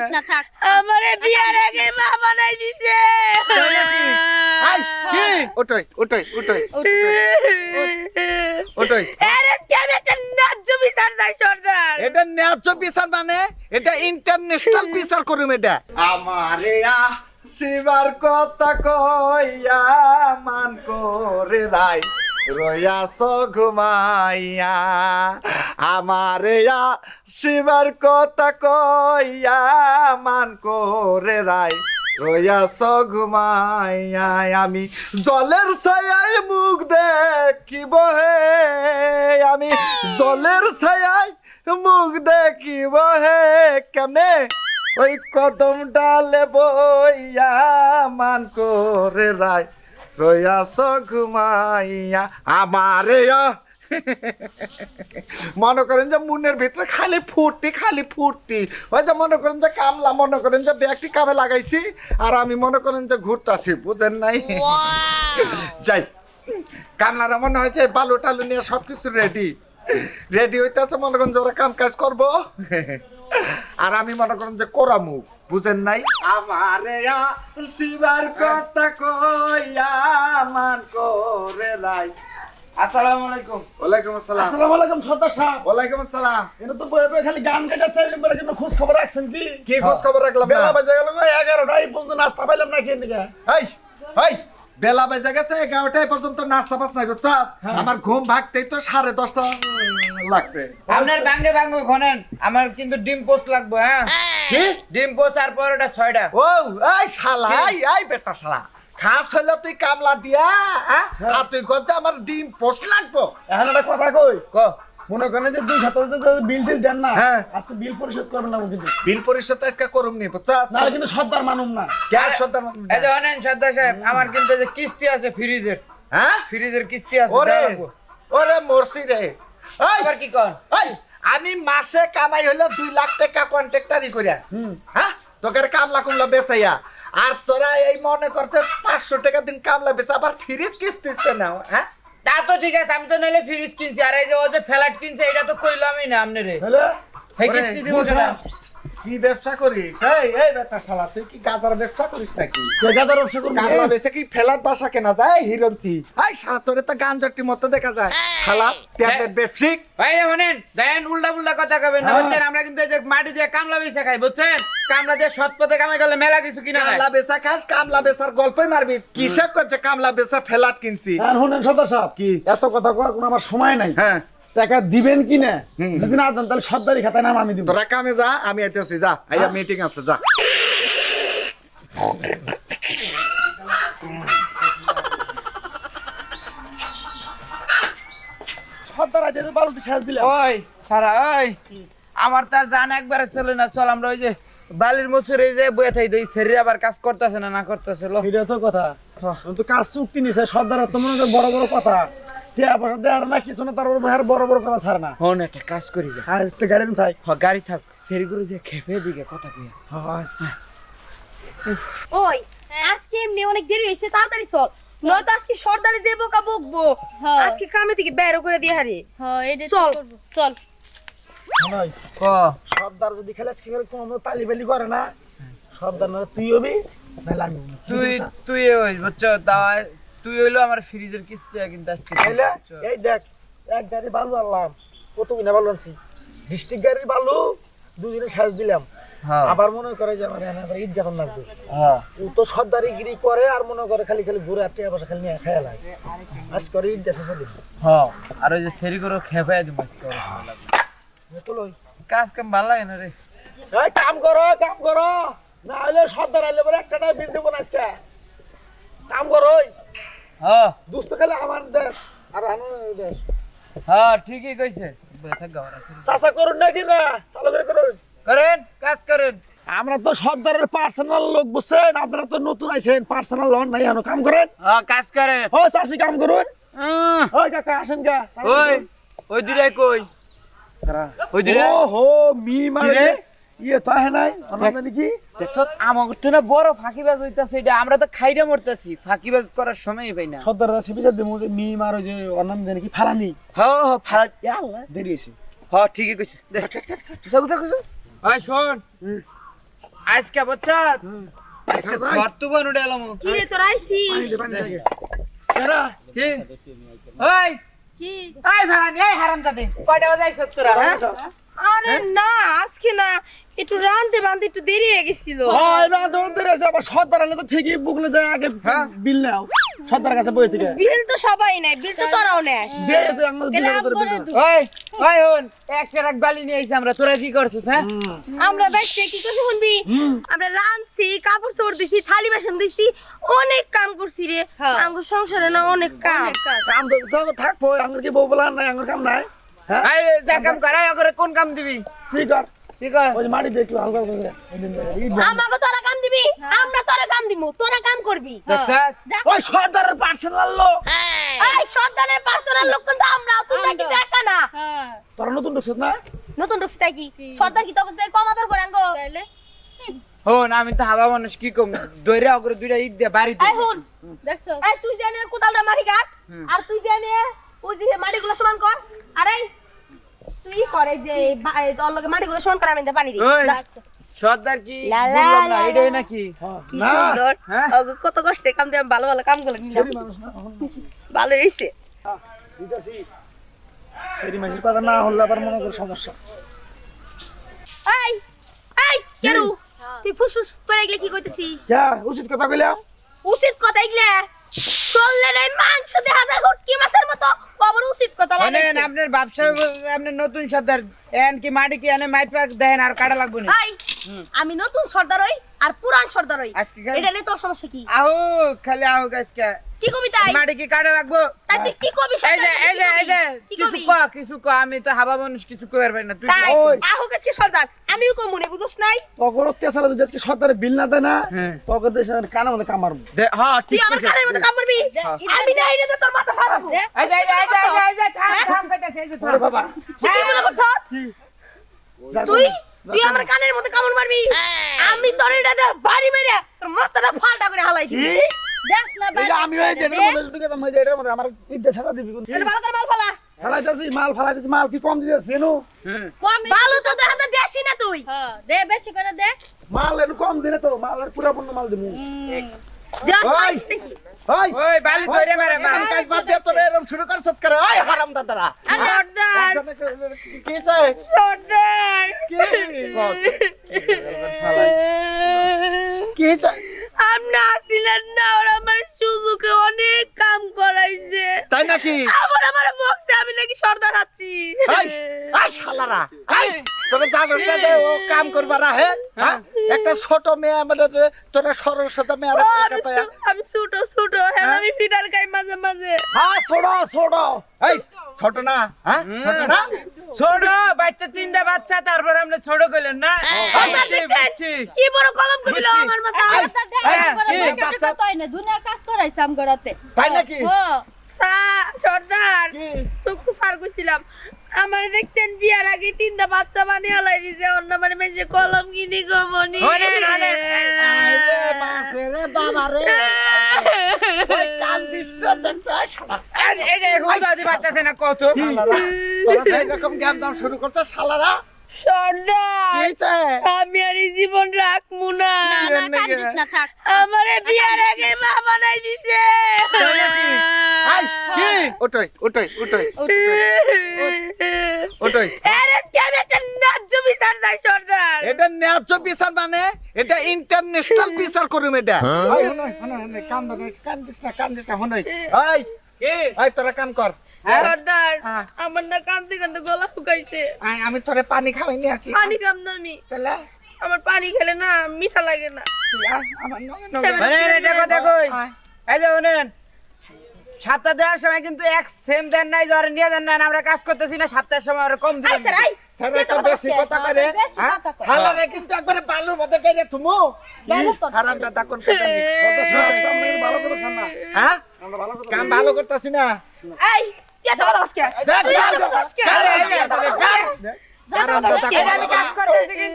কান্দিস না থাক আমারে বিয়ার আগে মা বানাই দিছে। কি? ওটাই ওটাই ওটাই ওটাই। আজকে আমি একটা ন্যায্য বিচার চাই সর্দার। এটা ন্যায্য বিচার মানে? এটা ইন্টারন্যাশনাল বিচার করুম এটা। আমারে শিবার কথা কইয়া মান করে রাই রয়াস ঘুমাইয়া, আমারে শিবার কথা কইয়া, মান করে রাই রয়াস ঘুমাইয়া, আমি জলের ছায়ায় মুখ দেখিব হে, আমি জলের ছায়ায় মুখ দেখিব হে, কেমনে? ওই কদম ডালে বইয়া, মান করে রায়। রয়াস ঘুমাইয়া আমারে মনে করেন যে মুনের ভিতরে খালি ফুর্তি খালি ফুর্তি। ওই যে মনে করেন যে কামলা মনে করেন যে ব্যক্তি কামে লাগাইছি? আর আমি মনে করেন যে ঘুরতাছি বুঝেন নাই? যাই। কামলারা মনে হয়েছে বালু টালু নিয়ে সবকিছু রেডি রেডি হইতেছে মনে করেন যে ওরা কাম কাজ করব। আর আমি মনে করেন যে কোরামু বুঝেন নাই? আমারে শিবার কথা কইয়া মান করে লাই আসসালামু আলাইকুম। ওয়ালাইকুম আসসালাম। আসসালামু আলাইকুম সর্দার সাহেব। ওয়ালাইকুম আসসালাম। এটা তো বয়ে বয়ে খালি গান গাইতেছে এবার কিন্তু খোঁজ খবর রাখছেন কি? কি খোঁজ খবর রাখলাম না? বেলা বাজে গেল গো এগারোটায় পর্যন্ত নাস্তা পাইলাম না কে দিকে এই এই বেলা বেজে গেছে এগারোটায় পর্যন্ত নাস্তা বাস নাই বুঝছ? আমার ঘুম ভাগতেই তো সাড়ে দশটা লাগছে। আপনার বাঙ্গে বাঙ্গে ঘনেন আমার কিন্তু ডিম পোস্ট লাগবে হ্যাঁ? কি? ডিম পোস্ট আর পরোটা ছয়টা। ও এই শালা এই এই বেটা শালা। খাস হইলে তুই কামলা দিয়া হ্যাঁ? আর তুই গজা আমার ডিম পোস্ট লাগবো? এখন একটা কথা কই ক? মনে করেন যে দুই সপ্তাহ বিল টিল দেন না হ্যাঁ। আজকে বিল পরিশোধ করবেন না কিন্তু বিল পরিশোধ আজকে করুম নি বুঝছ? না কিন্তু সর্দার মানুম না। গ্যাস সদার এই যে অনেন সর্দার সাহেব আমার কিন্তু এই যে কিস্তি আছে ফ্রিজের। হ্যাঁ? ফ্রিজের কিস্তি আছে ওরে ওরে মরছি রে। এই আবার কি কর? এই আমি মাসে কামাই হইল দুই লাখ টাকা কন্ট্রাক্টারি করিয়া হুম। হ্যাঁ? তোকে কামলা কুমলা বেচাইয়া। আর তোরা এই মনে করতে পাঁচশো টাকা দিন কামলা বেশ আবার ফ্রিজ কিস্তিতে নাও হ্যাঁ? তা তো ঠিক আছে আমি তো নাহলে ফ্রিজ কিনছি। আর এই যে ও যে ফ্ল্যাট কিনছে এটা তো কইলামই না আপনি রে হ্যালো? এই কিস্তি দিব কি ব্যবসা করিস? এই এই বেটা শালা তুই কি গাজার ব্যবসা করিস নাকি? গাদার ব্যবসা কামলা বেচে কি ফেলার বাসা কেনা যায়? হিরঞ্চি এই শালা তোরে তো মতো দেখা যায়। শালা ট্যাবলেট ব্যবসিক ভাই শোনেন দেখেন উল্টা পুল্টা কথা কবেন না হ্যাঁ। বুঝছেন? আমরা কিন্তু এই যে মাটি দিয়ে কামলা বেচা খাই বুঝছেন? কামলা দিয়ে সৎ পথে কামাই করলে মেলা কিছু কিনা কামলা বেচা খাস কামলা বেচার গল্পই মারবি। কিসে করছে কামলা বেচা ফেলাট কিনছি? আর শুনেন সর্দার সাহেব কি? এত কথা কোনো আমার সময় নাই। হ্যাঁ। টাকা দিবেন কি না যদি না দেন তাহলে সর্দারি খাতায় নাম আমি দিব। তোরা কামে যা আমি আইতেছি যা। আইয়া মিটিং আছে যা। সর্দার দিলাম। ওই সারা ওই। আমার তার জান একবারে চলে না। চল আমরা ওই যে বালির মসুরে যে বয়ে থাই দেই শরীর আবার কাজ করতেছে না না করতেছে লো। এটা তো কথা। তো কাজ চুক্তি নিছে সর্দার তো মনে হয় বড় বড় কথা। টিয়া পয়সা দেওয়ার না কিছু না তার ভাইয়ের বড় বড় কথা ছাড় না। হন একটা কাজ করি যা। আর তো গাড়ি থাই হ গাড়ি থাক। সেরি করে দিয়ে খেপে দিকে কথা কইয়া। ওই আজকে এমনি অনেক দেরি হয়েছে তাড়াতাড়ি চল। নয়তো আজকে সর্দারে যে বোকা বকবো। হ্যাঁ। আজকে কামে থেকে বের করে দিয়ে হারি। হ্যাঁ এটা চল। চল। ক? সর্দার যদি খেলে খেলে কম তালি বালি করে না। সর্দার না তুই হবি নাহলে আমি তুই তুই ওই বুঝছ? তাও তুই হইল আমার ফ্রিজের কিস্তি কিন্তু আজকে তাইলে? এই দেখ এক গাড়ি বালু আনলাম কত কিনা বালু আনছি। ডিস্ট্রিক্ট গাড়ির বালু দুদিনে সাজ দিলাম। হ্যাঁ। আবার মনে করে যে আমার এনে ঈদ যখন লাগবে। হ্যাঁ। ও তো করে আর মনে করে খালি খালি ঘুরে আর টিয়া পয়সা খালি নিয়ে খেয়ে লাগে। আজ করে ঈদ দেশে দিন হ্যাঁ। আর ওই যে সেরি করে খেপে দিম আজকে। কাজ কাম ভালো লাগে না রে? এই কাম করো কাম করো। না হলে সর্দার আইলে পরে একটা টাকা বিল দেবো না আজকে। কাম করো হ্যাঁ। দুস্থ খেলে আমার দেশ আর আমার দেশ। হ্যাঁ ঠিকই কইছে। বয়ে গাওয়ার আছে। চাষা করুন। নাকি না চালু করে করুন। করেন কাজ করেন। আমরা তো সর্দারের পার্সোনাল লোক বুঝছেন? আপনারা তো নতুন আইছেন পার্সোনাল লোন নাই এখনও কাম করেন। হ্যাঁ কাজ করেন। ও চাষি কাম করুন। ওই কাকা আসেন কা ওই ওই দুটাই কই? ওই দুটা ও হো মি মারে? ইয়ে নাই আমার কি? দেখছ আমাকে তো না বড় ফাঁকিবাজ হইতাছে এটা আমরা তো খাইটা মরতেছি ফাঁকিবাজ করার সময়ই পাই না। সর্দার আছে বিচার দেবো যে মি মার যে ওর জানি কি ফালানি হ্যাঁ হ্যাঁ ফাড়া আল্লাহ। দেরি হয়েছে হ্যাঁ ঠিকই কইছে। দেখ গুছা গুছা গুছা ওই শোন। আজকে বুঝছ আজকে ঘর তো বন উঠে কি রে তোর আইছিস? পানি দে, পানি দে আগে। কেরা? কি? ওই কি? এই ভান এই হারাম কয়টা বাজে তোরা আরে না আজকে না। একটু রানতে বানতে একটু দেরি হয়ে গেছিল। হয় আবার সর্দার আলে তো ঠিকই বুকলে যায় আগে হ্যাঁ। বিল নাও। সর্দারের কাছে বই থেকে। বিল তো সবাই নেয় বিল তো তোরাও নেয়। দে, দে, আমার বিলের বিল ওই ওই হন একশো এক বালি নিয়ে আইছি আমরা তোরা কি করছিস হ্যাঁ? আমরা বেশি কি করছি শুনবি? আমরা রানছি কাপড় চোপড় দিছি থালি বাসন দিছি অনেক কাম করছি রে। হ্যাঁ। আমার সংসারে না অনেক কাম। কাজ। কাম তো থাকব আঙ্গুর কি বউ বলা নাই আঙ্গুর কাম নাই হ্যাঁ? যা কাম করাই করে কোন কাম দিবি? ঠিক কর? কি কর ওই যে মাটি দিয়ে একটু হালকা করে দে। এই দিন ধরে, এই দিন। আমাকে তোরা কাম দিবি? আমরা তোরা কাম দিমু। তোরা কাম করবি। ওই সর্দারের পার্সোনাল লোক। এই সর্দারের পার্সোনাল লোক কিন্তু আমরা তোমরা কিন্তু একা না। তোরা নতুন ঢুকছিস না? নতুন ঢুকছি তাই কি? কি? সর্দার কি তখন কম আদর করে আঙ্গো? তাইলে? হন আমি তো হাবা মানুষ কি কম? দৈরে অগ্র দুইটা ইট দিয়ে বাড়ি এই দিই হুন দেখছ এই তুই জানে কোদাল দা মাটি কাট আর তুই জানে ওই যে মাটিগুলো সমান কর। আরে তুই করে যে বা- এই তোর লগে মাটিগুলো সমান করে আমি পানি দিই। সর্দার কি লা লা না এটাই নাকি? না। সুন্দর? ওগো, কত কষ্টে কাম দিয়ে ভালো ভালো কাম করে নিলাম। সেরি মানুষ না এখন ভালো হইছে। বুঝতেছি। সেরি মানুষের কথা না হলে আবার মনে কর সমস্যা। এই এই কেরু। তুই ফুসফুস করে কি কইতেছিস? যা উচিত কথা কইলাম উচিত কথা এগুলো? চললে নাই মাংস দেখা যায় হুটকি মাছের মতো। উচিত কথা মানে আপনার ব্যবসা আপনার নতুন সর্দার এন কি মাটি কি এনে দেন আর কাটা লাগবে না? আমি নতুন সর্দার হই। আর পুরান সর্দার হই আজকে এটা নিয়ে তোর সমস্যা কি? আহো খালি আহো আজকে। কি কবি তাই মাটি কি কাটা লাগবো তাই তুই কি কবি এই যে এই যে এই যে কিছু ক কিছু ক আমি তো হাবা মানুষ কিছু কইবার পারি না তুই ওই। আহো গেছে সর্দার। আমিও কম মনে বুঝছ নাই? তখন তেসারা যদি আজকে সর্দারের বিল না দেয় না হ্যাঁ। তখন দেশের কানের মধ্যে কামার দে- হ্যাঁ তুই আমার কানের মধ্যে কাম করবি হ্যাঁ। আমি না এটা তোর মাথা ফাটাবো দে। এই যে এই যে এই যে এই যে, থাম থাম কইতাছে এই যে থাম। বাবা। তুই কি মনে করছ? তুই। তুই আমার কানের মধ্যে কামড় মারবি? আমি তোর এটা দে বাড়ি মেরে তোর মাথাটা ফাটা করে হালাই কি? দিবি দেখ না এই আমি ওই যে মধ্যে ঢুকে যাব, ওই যে মধ্যে আমার ইটটা ছাড়া দিবি কোন এটা ভালো করে মাল ফালা। ফেলাইতেছি মাল ফেলাইতেছি মাল কি কম দিতেছি নু হ্যাঁ। কম ভালো তো দেখা দেশি না তুই। হ্যাঁ দে বেশি করে দে। মাল একটু কম দিলে তো মাল একটু পুরা পূর্ণ মাল দিবি। দেশ ওই। ওই ওই বালি ধরে মারে কাম কাজ বাদ দিয়ে তোরা এরম শুরু করছত করে ওই হারাম দাদারা। সর্দার। কি চাই সর্দার। কি? কি চাই আপনি আসিলেন না ওরা আমার সুজুকে অনেক কাম করাইছে। তাই নাকি? আবার আমার বক্সে আমি নাকি সর্দার আছি। এই এই শালারা এই তোরা জানোস না ও কাম করবার হে হ্যাঁ? একটা ছোট মেয়ে আমাদের তোরা সরল মেয়ে আমি ছোট ছোট হ্যাঁ আমি ফিটার খাই মাঝে মাঝে। হ্যাঁ ছোড়ো ছোড়ো এই ছোট না হ্যাঁ? ছোট না? ছোট বাচ্চা তিনটা বাচ্চা তারপর আপনি ছোট কইলেন না। কি বড় কলম করে আমার হ্যাঁ? বাচ্চা- না? দুনিয়ার কাজ করাইছে আম তাই নাকি? হ্যাঁ সা সর্দার স্যার কইছিলাম আমার দেখছেন বিয়ার আগে তিনটা বাচ্চা বানিয়ে হালাই দিছে অন্য মানে মেজে কলম কিনি গো মনি। আমি আর এই জীবন রাখব না। না না কান্দিস না থাক। আমারে বিয়ার আগে মা বানাই দিছে? ওটাই ওটাই ওটাই ওটাই এটা ন্যায্য বিচার মানে? এটা ইন্টারন্যাশনাল বিচার করুম এটা। ধরে, কান্দিস না কান্দিস না হুনই। কি? ওই, তোরা কাম কর। সর্দার হ্যাঁ। আমার না কান্দতে কান্দতে গলা শুকাইছে। আমি তোরে পানি খাওয়াই নিয়ে আসি। পানি কাম না আমি। তাহলে? আমার পানি খেলে না মিঠা লাগে না। আমার নগে নগে মানে এটা কথা কই আয়। এই যে সাতটা দেওয়ার সময় কিন্তু এক সেম দেন নাই জ্বর নিয়ে দেন না আমরা কাজ করতেছি না সাতটার সময় আরও কম দিবেন স্যার আই স্যার, একটা বেশি কথা করে, হ্যাঁ? হালারে কিন্তু একবারে বালুর মধ্যে বালুর কথা। হারাম দাদা কোন কথা নেই। ভালো করেছেন না। হ্যাঁ? আমরা ভালো কথা কাম ভালো করতেছি না। আই এত বড় আজকে দেখ, তুই এত দেখ, বড় আজকে দেখ, আজকে এই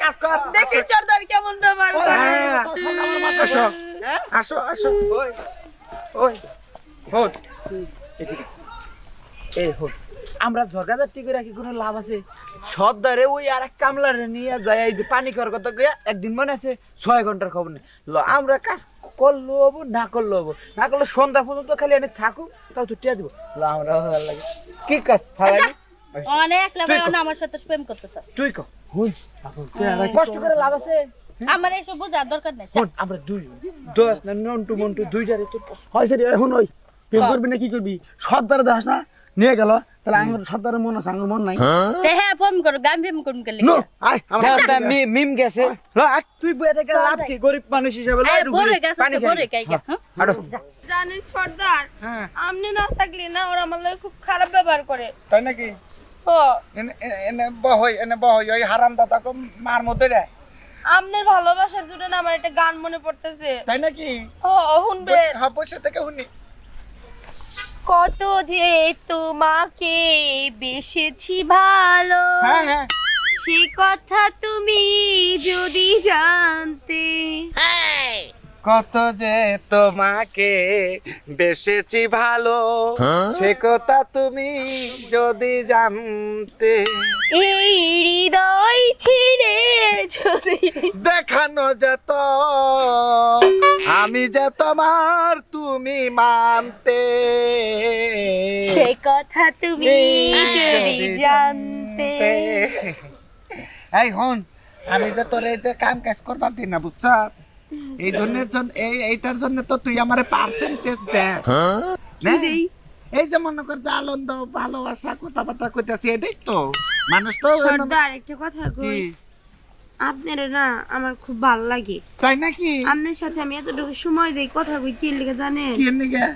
কর কর। সর্দার কেমন ব্যবহার করে। হ্যাঁ, আসো আসো আসো। ওই এই আমরা ঝরকাদার টিকে রাখি কোনো লাভ আছে? সর্দারে ওই আর এক কামলারে নিয়ে যায় এই যে পানি খাওয়ার কথা কইয়া একদিন মনে আছে ছয় ঘণ্টার খবর নেই। ল আমরা কাজ করল হব না করল হব? না করলে সন্ধ্যা পর্যন্ত খালি এনে থাকুক তাও তো টিয়া দিব। আমরা ভালো লাগে। কি কাজ ফালানি? অনেক তুই লেভেল কর। আমার সাথে প্রেম করতেছ। তুই কি। কষ্ট করে লাভ আছে। আমার এইসব বোঝার দরকার নেই শোন, আমরা দুই দশ না নন্টু মন্টু দুইটারে তো হয় সেটি এখন ওই প্রেম করবি না কি করবি? সর্দার দাস না নিয়ে গেল তাহলে আমার সর্দারের মন আছে আমার মন নাই। হ্যাঁ? ফোন করো গান ফেম করুন কে নো আয় আমার মিম গেছে। ল, আর তুই বয়ে থেকে লাভ কি? গরিব মানুষ হিসাবে ল, এই বড় ঘুরে, পানি আছে খাই। বড় কাইগা হ্যাঁ হাঁটো। জানেন সর্দার হ্যাঁ। আপনি না থাকলে না ওরা আমার লাগে খুব খারাপ ব্যবহার করে। তাই নাকি? ও। এনে এনে বহই এনে বহই ওই হারাম দাদাকে মার মধ্যে রে। আপনার ভালোবাসার জন্য না আমার একটা গান মনে পড়তেছে। তাই নাকি? ও শুনবে। হ্যাঁ বসে থেকে শুনি। কত যে তোমাকে বেসেছি ভালো হ্যাঁ হ্যাঁ। সে কথা তুমি যদি জানতে। কত যে তোমাকে বেসেছি ভালো। সে কথা তুমি যদি জানতে। এই হৃদয় ছিঁড়ে যদি দেখানো যেত আমি যে তোমার তুমি মানতে। সে কথা তুমি যদি জানতে। এই হন আমি যে তোর এই যে কাম কাজ করবার দিই না বুঝছ? এই জন্যের জন্য এই এইটার জন্য তো তুই আমারে পার্সেন্টেজ দেখ এই যে মনে কর যে আনন্দ ভালোবাসা কথাবার্তা কইতাছি এটাই তো। মানুষ তো সর্দার একটা কথা কই। আপনার না আমার খুব ভালো লাগে। তাই নাকি? আপনার সাথে আমি এতটুকু সময় দেই কথা কই কি লেগে জানেন? কি নিগে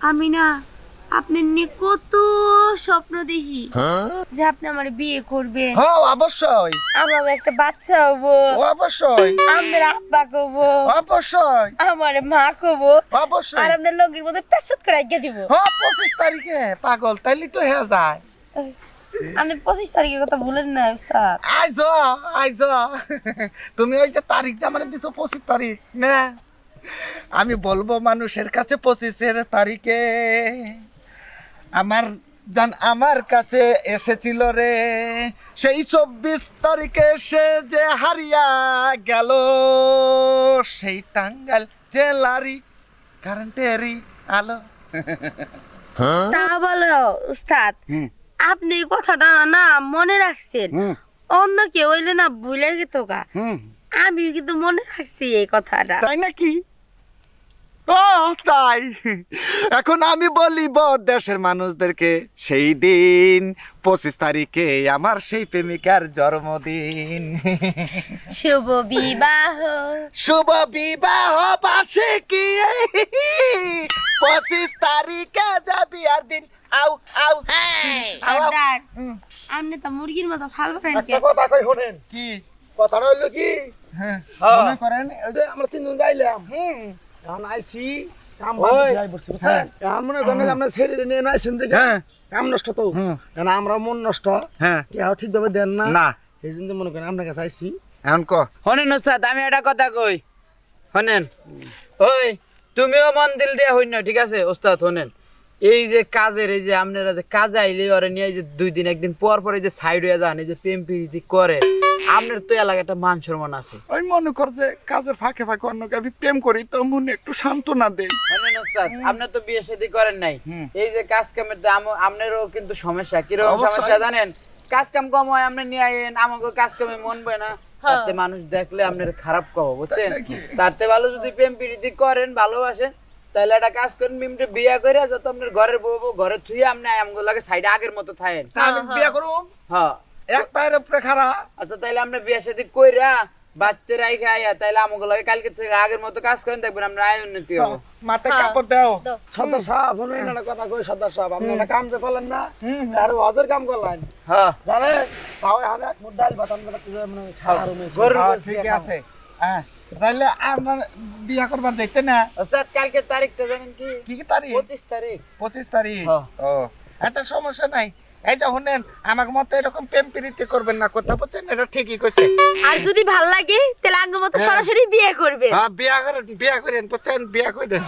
আমি না আপনার নিয়ে কত স্বপ্ন দেখি যে আপনি আমার বিয়ে করবেন। হ অবশ্যই। আমার একটা বাচ্চা হব। অবশ্যই। আপনার আব্বা কব অবশ্যই। আমার মা কব আর অবশ্যই লগের মধ্যে পেছাত করে আজ্ঞা দিব। হ পঁচিশ তারিখে পাগল। তাইলে তো হয়ে যায়। আপনি পঁচিশ তারিখের কথা ভুলেন না উস্তাদ। আইজ আইজ। তুমি ওই যে তারিখ যে আমার দিছো পঁচিশ তারিখ না। আমি বলব মানুষের কাছে পঁচিশের তারিখে। আমার জান আমার কাছে এসেছিল রে। সেই চব্বিশ তারিখে সে যে হারিয়া গেল সেই টাঙ্গাল যে জেলারি কারেন্টেরই আলো। তা বলো উস্তাদ আপনি কথাটা না মনে রাখছেন? অন্য কেউ হইলে না ভুলে গেত গা আমি কিন্তু মনে রাখছি এই কথাটা। তাই নাকি? তাই। এখন আমি বলিব দেশের মানুষদেরকে সেই দিন পঁচিশ তারিখে আমার সেই প্রেমিকার জন্মদিন। শুভ বিবাহ। শুভ বিবাহ বাসে কি পঁচিশ তারিখে যাবি আর দিন। আউ আউ। সর্দার। আপনি তো মুরগির মতো ফাল পারেন একটা কথা কই শুনেন। কি? কথাটা হইল কি? হ্যাঁ। মনে করেন আমরা তিনজন যাইলাম। এখন আইছি কাম বাদ ওই। বসছি বুঝছেন? এখন মনে করেন আমরা ছেড়ে নিয়ে নাইছেন দেখে হ্যাঁ। কাম নষ্ট তো। কারণ আমরা মন নষ্ট। হ্যাঁ। কেউ ঠিকভাবে দেন না? না। এই জন্য মনে করেন আপনার কাছে আইছি। এখন ক? শোনেন ওস্তাদ আমি একটা কথা কই। শোনেন ওই তুমিও মন দিল দিয়ে হইন না ঠিক আছে? ওস্তাদ শোনেন এই যে কাজের এই যে আপনারা যে কাজে আইলে ওরে নিয়ে এই যে দুই দিন একদিন পর পর এই যে সাইড হয়ে যান এই যে প্রেম প্রীতি করে আপনার তো এলাকায় একটা মান সম্মান আছে। ওই মনে কর যে কাজের ফাঁকে ফাঁকে অন্যকে আমি প্রেম করি তো মনে একটু সান্ত্বনা দেই। ওস্তাদ আপনার তো বিয়ে শাদী করেন নাই। এই যে কাজ কামের তো আপনারও কিন্তু সমস্যা। কীরকম সমস্যা জানেন? কাজ কাম কম হয় আপনি নিয়ে আইন আমাকে কাজ কামে মন বয় না। হ্যাঁ। তাতে মানুষ দেখলে আপনার খারাপ কব বুঝছেন? তাতে ভালো যদি প্রেম প্রীতি করেন ভালোবাসেন তাহলে একটা কাজ করেন মিমটে বিয়া করে যত আপনার ঘরের বউ বউ ঘরে থুয়ে আপনি আমগো লাগে সাইডে আগের মতো থাকেন তা আমি করব হ্যাঁ। এক পায়ের উপরে খাড়া। আচ্ছা তাইলে আমরা বিয়া শাদী কইরা বাচ্চা রাইখা আইয়া তাইলে আমাকে লাগে কালকে থেকে আগের মতো কাজ করেন দেখবেন আমরা আয় উন্নতি হব। মাথায় হ্যাঁ। কাপড় দাও। সাহেব শুনুন একটা কথা কই সর্দার সাহেব আপনি একটা কাম যে করলেন না আর হজের কাম করলেন। হ্যাঁ জানেন তাও এক মুঠ ডাল বাতান করে তুই মানে খাওয়ার রুমে ঠিক আছে। হ্যাঁ তাহলে আপনার বিয়ে করবার দেখতে না? ওস্তাদ কালকে তারিখটা জানেন কি? কি তারিখ? পঁচিশ তারিখ। পঁচিশ তারিখ। ও আচ্ছা সমস্যা নাই। এই যে শুনেন আমাকে মতো এরকম প্রেম প্রীতি করবেন না কথা বলছেন এটা ঠিকই কইছে। আর যদি ভালো লাগে তাহলে আঙ্গ মতো হ্যাঁ। সরাসরি বিয়ে করবে হ্যাঁ বিয়ে করেন বিয়ে করেন বুঝছেন মা করেন